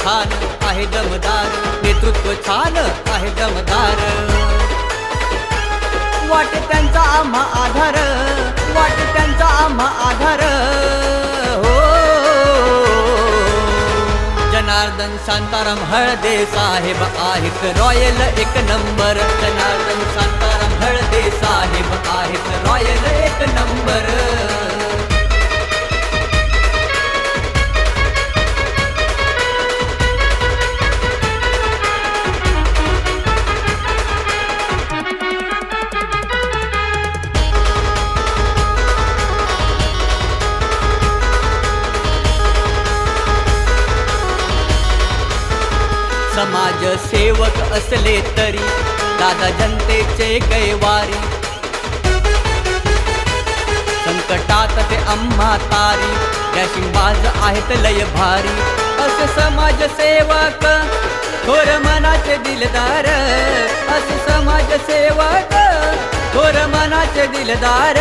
आहे दमदार नेतृत्व छान आहे दमदार. वाट त्यांचा आम्हा आधार वाटे त्यांचा आम्हा आधार. हो. जनार्दन शांताराम हळदे साहेब आहेत रॉयल एक नंबर. जनार्दन शांताराम समाज सेवक असले तरी दादा जनतेचे कैवारी. संकटात ते अम्मा तारी. डॅशिंगबाज आहेत लय भारी. असे समाजसेवक थोर मनाचे दिलदार. असे समाजसेवक थोर मनाचे दिलदार.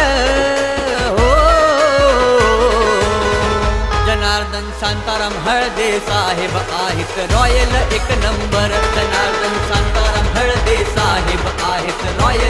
जनार्दन शांताराम हळदे साहेब आहेत. रॉयल एक नंबर. जनार्दन शांताराम हळदे साहेब आहेत. रॉयल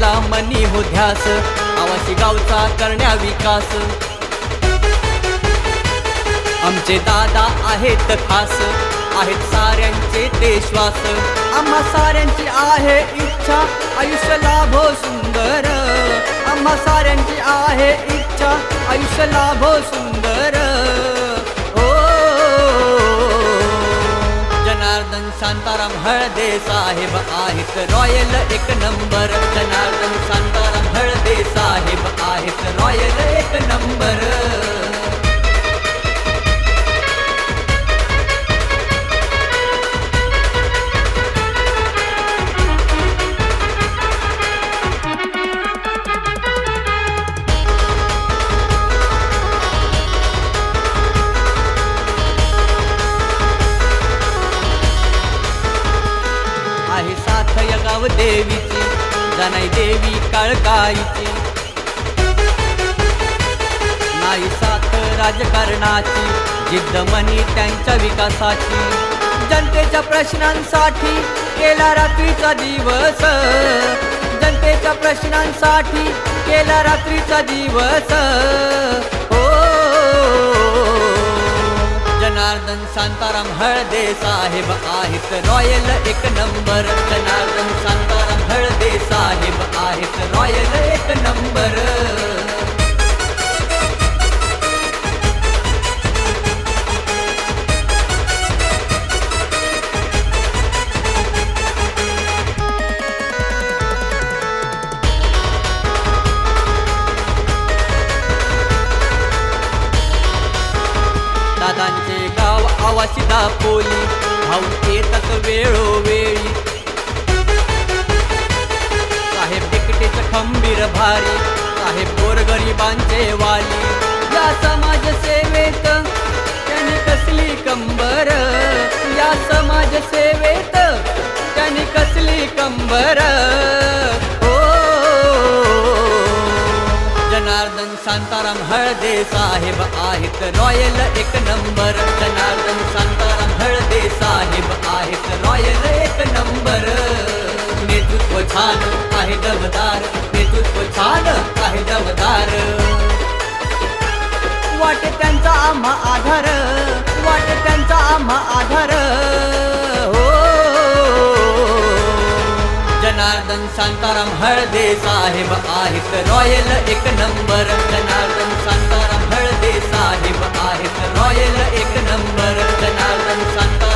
त्यांनी मनी हो ध्यास. आवासी गावचा करण्या विकास. आमचे दादा आहेत खास. आहेत साऱ्यांचे ते श्वास. आम्हा साऱ्यांची आहे इच्छा आयुष्य लाभो हो सुंदर. आम्हा साऱ्यांची आहे इच्छा आयुष्य लाभो हो सुंदर. शांताराम हळदे साहेब आहेत. रॉयल एक नंबर जनार्दन शांताराम हळदे साहेब आहेत. रॉयल एक नंबर नाव देवीचे गाव देवी काळकाईची. नाही साथ राजकारणाची जिद्द मनी त्यांच्या विकासाची. जनतेच्या प्रश्नांसाठी केला रात्रीचा दिवस. जनतेच्या प्रश्नांसाठी केला रात्रीचा दिवस. हो. जनार्दन शांताराम हळदे साहेब आहेत रॉयल एक नंबर. जनार्दन शांताराम साहेब आहेत रॉयल एक नंबर. दादांचे गाव आवासी दापोली भाऊ येतात वेळो खंबीर भारी आहे गोरगरिबांचे वाली. या समाज सेवेत त्यांनी कसली कंबर? या समाज सेवेत त्यांनी कसली कंबर? हो. जनार्दन शांताराम हळदे साहेब आहेत रॉयल एक नंबर. जनार्दन शांताराम हळदे साहेब आम आधार वाटे त्यांचा आम आधार. हो. जनार्दन शांताराम हळदे साहेब आहेत रॉयल एक नंबर. जनार्दन शांताराम हळदे साहेब आहेत रॉयल एक नंबर. जनार्दन शांताराम